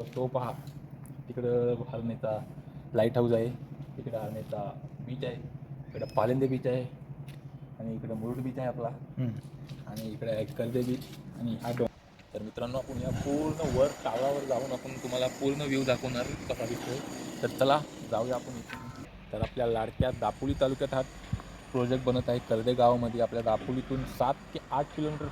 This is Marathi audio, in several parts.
तर तो पहा. तिकडं हरणेचा लाइट हाऊस आहे. तिकडं हरणेचा बीच आहे. इकडं पालेंदे बीच आहे. आणि इकडं मुरुड बीच आहे आपला. आणि इकडे आहे कर्जे बीच आणि हा तर मित्रांनो आपण या पूर्ण वर टाळावर जाऊन आपण तुम्हाला पूर्ण व्ह्यू दाखवणार कसा दिसतोय. तर चला जाऊया आपण इथून तर आपल्या लाडक्या दापोली तालुक्यात हा प्रोजेक्ट बनत आहे. कर्दे गावामध्ये आपल्या दापोलीतून सात ते आठ किलोमीटर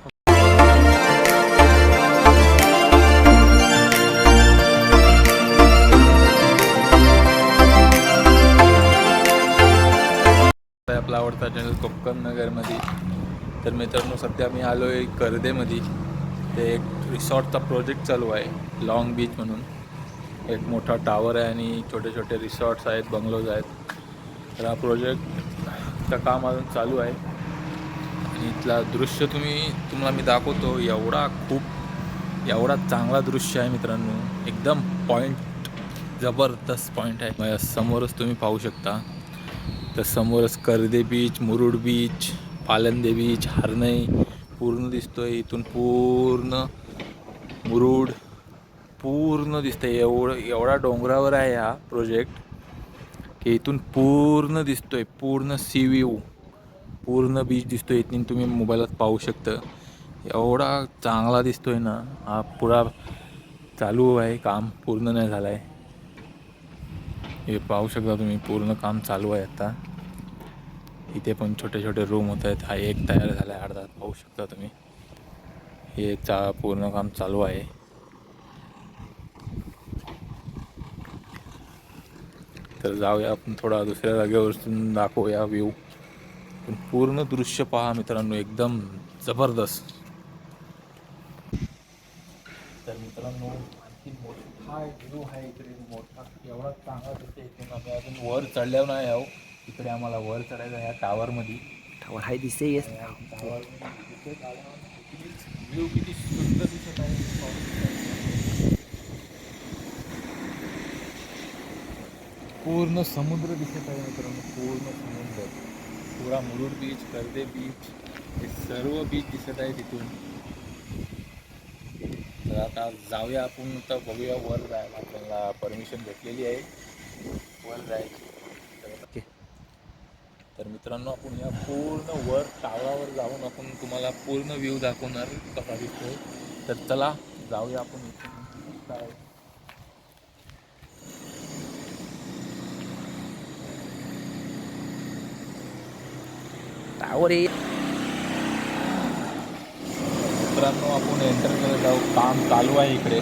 आपला आवडता चॅनल कोकण नगरमध्ये. तर मित्रांनो सध्या मी आलो आहे कर्देमध्ये. ते एक रिसॉर्टचा प्रोजेक्ट चालू आहे लॉंग बीच म्हणून. एक मोठा टावर आहे आणि छोटे छोटे रिसॉर्ट्स आहेत बंगलोज आहेत. तर हा प्रोजेक्टचं काम अजून चालू आहे. आणि इथला दृश्य तुम्ही तुम्हाला मी दाखवतो एवढा खूप एवढा चांगला दृश्य आहे मित्रांनो. एकदम पॉईंट जबरदस्त पॉईंट आहे. माझ्या समोरच तुम्ही पाहू शकता. तर समोरच Karde beach Murud beach Palande beach Harnai पूर्ण दिसतोय इथून पूर्ण मुरुड. पूर्ण दिसतंय. एवढं एवढा डोंगरावर आहे हा प्रोजेक्ट की इथून पूर्ण दिसतोय. पूर्ण सी व्ह्यू पूर्ण बीच दिसतोय इथून. तुम्ही मोबाईलात पाहू शकता. एवढा चांगला दिसतोय ना. हा पुरा चालू आहे. काम पूर्ण नाही झाला आहे हे पाहू शकता तुम्ही. पूर्ण काम चालू आहे आता. इथे पण छोटे छोटे रूम होत आहेत. हा एक तयार झाला आहे अर्धा. पाहू शकता तुम्ही. हे चा पूर्ण काम चालू आहे. तर जाऊया आपण थोडा दुसऱ्या जागेवरून दाखवूया व्ह्यू पण पूर्ण दृश्य पहा मित्रांनो एकदम जबरदस्त. तर मित्रांनो आणखी मोठा व्ह्यू आहे इकडे. मोठा. एवढा चांगला दिसते इथे. आम्ही अजून वर चढल्यावर नाही आहो इकडे आम्हाला वर चढायचं आहे या टावरमध्ये ठावर हाय दिसते येस टावर व्ह्यू किती सुंदर दिसत आहे. पूर्ण समुद्र दिसत आहे मित्रांनो. पूर्ण समुद्र. पुरा मुरुड बीच कर्दे बीच हे सर्व बीच दिसत आहे तिथून. तर आता जाऊया आपण तर बघूया वर जायला. आपल्याला परमिशन भेटलेली आहे. वर जायची. तर मित्रांनो आपण या पूर्ण वर टाळावर जाऊन आपण तुम्हाला पूर्ण व्ह्यू दाखवणार कसा दिसतोय. तर चला जाऊया आपण इथून. काय? टावर मित्रांनो आपण एंटर करत आहोत. काम चालू आहे इकडे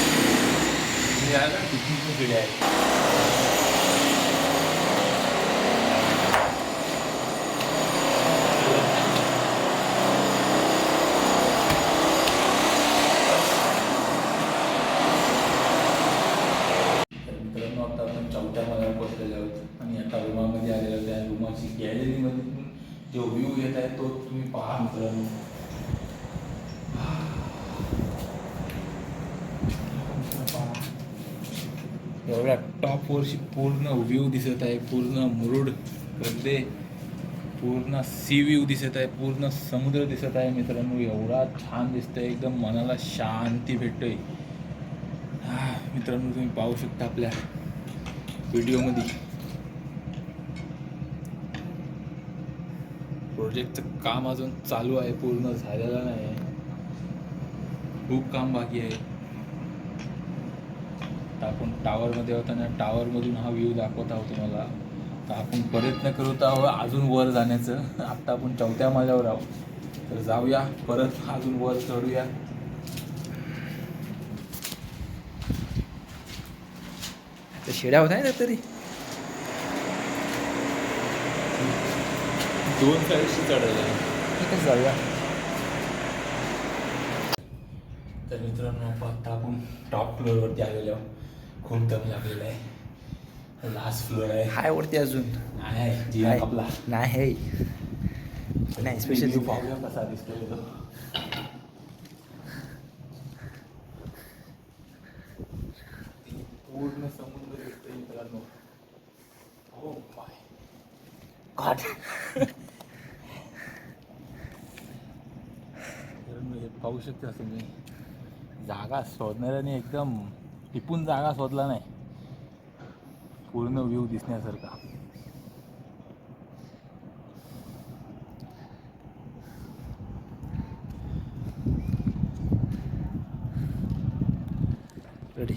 तुम्ही आहे ना पिकनिक पिढी आहे तर मित्रांनो आता आपण चौथ्या मजल्यावर पोहोचलेलो आहोत आणि आता रूमामध्ये आलेलो त्या रूमाची गॅलरीमध्ये जो व्ह्यू येत आहे तो तुम्ही पहा मित्रांनो. एवढ्या टॉपवरची पूर्ण व्ह्यू दिसत आहे पूर्ण मुरुड गद्दे पूर्ण सी व्ह्यू दिसत आहे पूर्ण समुद्र दिसत आहे मित्रांनो. एवढा छान दिसतंय एकदम मनाला शांती भेटतोय. हा, मित्रांनो तुम्ही पाहू शकता आपल्या व्हिडिओमध्ये प्रोजेक्टचं काम अजून चालू आहे पूर्ण झालेलं नाही. आहे खूप काम बाकी आहे. तर आपण टावरमध्ये होताना टावरमधून हा व्ह्यू दाखवत आहोत तुम्हाला. तर आपण प्रयत्न करत आहोत अजून वर जाण्याचं. आत्ता आपण चौथ्या माझ्यावर आहोत. तर जाऊया परत अजून वर चढूया. तर शेड्या होत आहे ना तरी. दोन साईडशी चढायला. जाऊया. तर मित्रांनो आता आपण टॉप फ्लोअरवरती आलेलो खूप दम लागलेला आहे. लास्ट फ्लोअर आहे. हाय वरती अजून. नाही. आपला. नाही. नाही स्पेशल पाहूया कसा दिसतोय तो. पूर्ण समुद्र दिसतोय मित्रांनो. हो माय मित्रांनो, हे पाहू शकता तुम्ही. जागा शोधणाऱ्याने एकदम टिपून जागा शोधला नाही. पूर्ण व्ह्यू दिसण्यासारखा. रेडी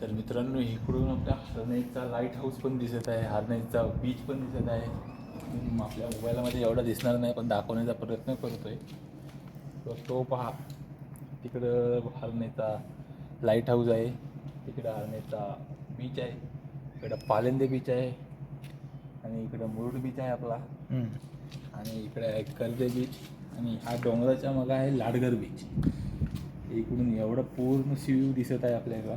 तर मित्रांनो इकडून आपल्या हरनाईचा लाइट हाऊस पण दिसत आहे. हरनाईचा बीच पण दिसत आहे. आपल्या मोबाईलमध्ये एवढा दिसणार नाही पण दाखवण्याचा प्रयत्न करतोय. तर तो पहा. तिकडं हरनेचा लाइट हाऊस आहे. तिकडं हरनेचा बीच आहे. इकडं पालेंदे बीच आहे. आणि इकडं मुरुड बीच आहे आपला. आणि इकडे आहे कर्जे बीच आणि हा डोंगराच्या मग आहे लाडगर बीच इकडून एवढं पूर्ण सीव्यू दिसत आहे आपल्याला.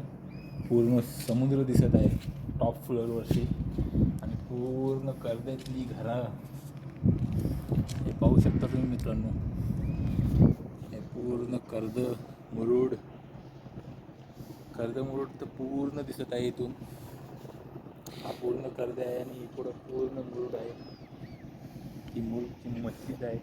पूर्ण समुद्र दिसत आहे. टॉप फ्लोअरवरची आणि पूर्ण कर्द्यातली घरं. हे पाहू शकता तुम्ही मित्रांनो. पूर्ण कर्द मुरुड. कर्द मुरुड तर पूर्ण दिसत आहे इथून. हा पूर्ण कर्द आहे आणि इकडं पूर्ण मुरुड आहे. ही मुरुडची मस्जिद आहे.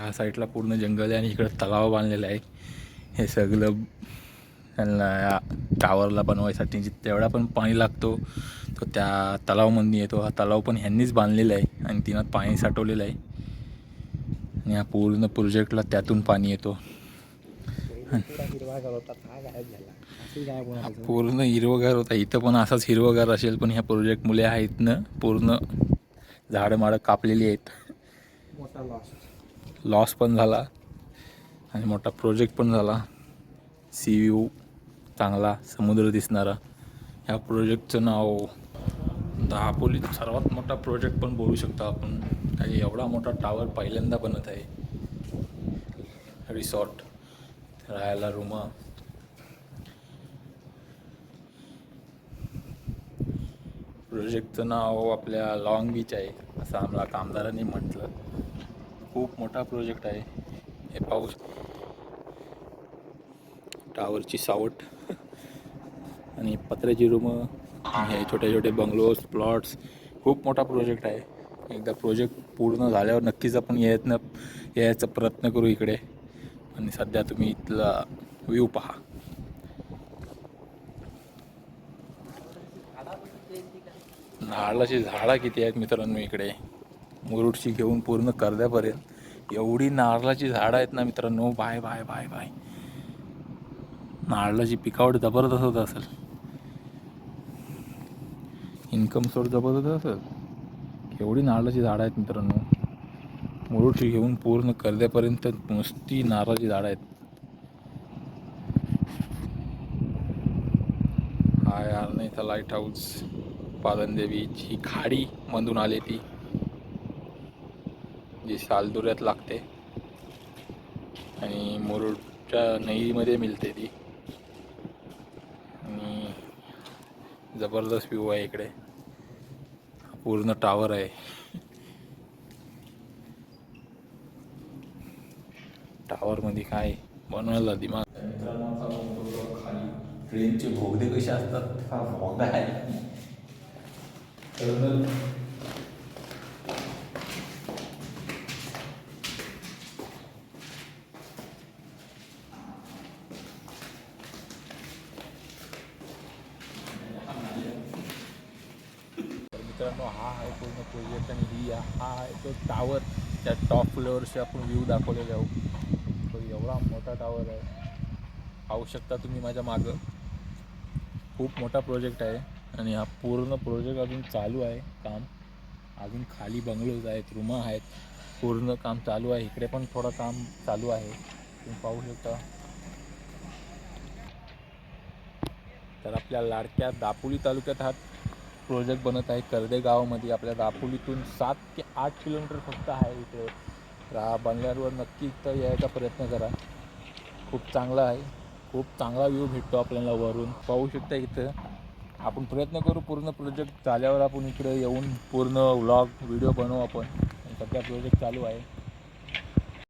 ह्या साईडला पूर्ण जंगल आहे आणि इकडं तलाव बांधलेला आहे. हे सगळं त्यांना या टावरला बनवायसाठी तेवढा पण पाणी लागतो. तो त्या तलावमध्ये येतो. हा तलाव पण ह्यांनीच बांधलेला आहे आणि तिनं पाणी साठवलेलं आहे. आणि ह्या पूर्ण प्रोजेक्टला त्यातून पाणी येतो. पूर्ण हिरवगार होता. इथं पण असाच हिरवगार असेल पण ह्या प्रोजेक्ट मुले आहेत ना पूर्ण झाडं माडं कापलेली आहेत. मोठा लॉस पण झाला आणि मोठा प्रोजेक्ट पण झाला. सी यू चांगला समुद्र दिसणारा. ह्या प्रोजेक्टचं नाव दहापोलीत सर्वात मोठा प्रोजेक्ट पण बोलू शकतो आपण. आणि एवढा मोठा टावर पहिल्यांदा बनत आहे. रिसॉर्ट राहायला रूमा. प्रोजेक्टचं नाव आपल्या लॉंग बीच आहे असं आम्हाला कामदारांनी म्हटलं. खूप मोठा प्रोजेक्ट आहे. हे पाऊस टावरची सावट. आणि पत्र्याची रूमं. हे छोटे छोटे बंगलोज प्लॉट्स खूप मोठा प्रोजेक्ट आहे. एकदा प्रोजेक्ट पूर्ण झाल्यावर नक्कीच आपण यायचं यायचा प्रयत्न करू इकडे. आणि सध्या तुम्ही इथला व्ह्यू पहा. नारळाची झाडं किती आहेत मित्रांनो इकडे? मुरुडशी घेऊन पूर्ण कर्द्यापर्यंत एवढी नारळाची झाडं आहेत ना मित्रांनो बाय बाय बाय बाय. नारळाची पिकावट जबरदस्त होत असेल. इन्कम सोर्स जबरदस्त असेल. एवढी नारळाची झाडं आहेत मित्रांनो. मुरुडशी घेऊन पूर्ण कर्द्यापर्यंत नुसती नारळाची झाडं आहेत. हा यार नाही तर लाइट हाऊस पालनदेवीची ही खाडी मधून आली ती. जी सालदुऱ्यात लागते. आणि मुरुडच्या नईमध्ये मिळते ती. आणि जबरदस्त व्ह्यू आहे इकडे. पूर्ण टावर आहे. टावरमध्ये काय बनवायला दिमाग? खाली ट्रेनचे भोगदे कसे असतात? हा भोगदा आहे. मित्रांनो हा आहे पूर्ण प्रोजेक्ट आणि ही हा आहे तो टावर त्या टॉप फ्लोअरशी आपण व्ह्यू दाखवलेला आहोत तो एवढा मोठा टावर आहे. पाहू शकता तुम्ही माझ्या मागं. खूप मोठा प्रोजेक्ट आहे आणि हा पूर्ण प्रोजेक्ट अजून चालू आहे काम. अजून खाली बंगलोज आहेत रूम आहेत. पूर्ण काम चालू आहे. इकडे पण थोडं काम चालू आहे. तुम्ही पाहू शकता. तर आपल्या लाडक्या दापोली तालुक्यात आहात प्रोजेक्ट बनत आहे कर्दे गावामध्ये. आपल्या दापोलीतून सात ते आठ किलोमीटर फक्त आहे इथे रा बंगल्यावर बनल्यावर नक्की इथं यायचा प्रयत्न करा. खूप चांगला आहे. खूप चांगला व्ह्यू भेटतो आपल्याला वरून. पाहू शकता इथं. आपण प्रयत्न करू पूर्ण प्रोजेक्ट झाल्यावर आपण इकडे येऊन पूर्ण व्लॉग व्हिडिओ बनवू आपण. सध्या प्रोजेक्ट चालू आहे.